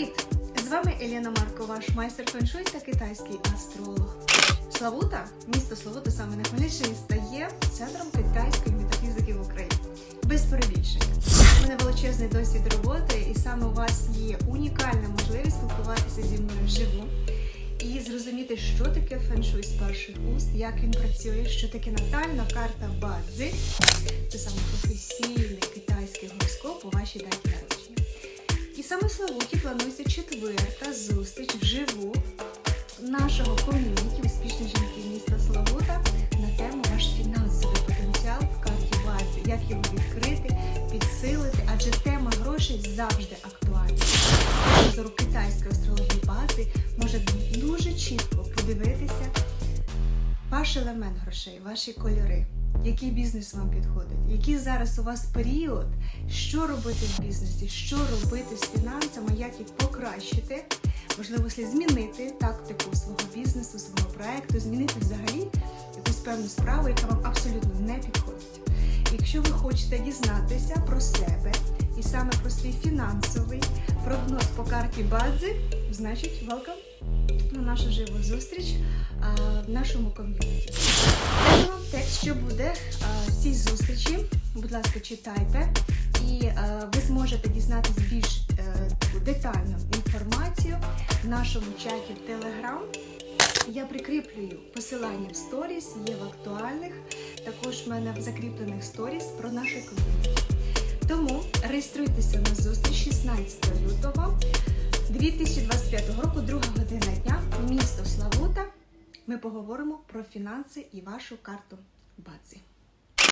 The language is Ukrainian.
Привіт! З вами Еліна Марко, ваш майстер феншуй та китайський астролог. Славута, місто Славута саме на Хмельниччині, стає центром китайської метафізики в Україні. Без перебільшення. У мене величезний досвід роботи, і саме у вас є унікальна можливість спілкуватися зі мною вживу і зрозуміти, що таке феншуй з перших уст, як він працює, що таке натальна карта Бадзи. Це саме саме Славуті планується четверта зустріч вживу нашого ком'юніті успішні жінки міста Славута на тему ваш фінансовий потенціал в карті як його відкрити, підсилити, адже тема грошей завжди актуальна. Зору китайської астрології бази може дуже чітко подивитися ваш елемент грошей, ваші кольори, який бізнес вам підходить, який зараз у вас період, що робити в бізнесі, що робити з фінансами, як їх покращити, можливо, слід змінити тактику свого бізнесу, свого проекту, змінити взагалі якусь певну справу, яка вам абсолютно не підходить. Якщо ви хочете дізнатися про себе і саме про свій фінансовий прогноз по карті Бадзи, значить, welcome на нашу живу зустріч в нашому ком'юніті. Що буде а, в цій зустрічі. Будь ласка, читайте, і ви зможете дізнатись більш е, детальну інформацію в нашому чаті в Telegram. Я прикріплюю посилання в сторіс, є в актуальних, також в мене в закріплених сторіс про наше ком'юніті. Тому реєструйтеся на зустріч 16 лютого 2025 року, друга година дня, місто Славута. Ми поговоримо про фінанси і вашу карту Бадзи.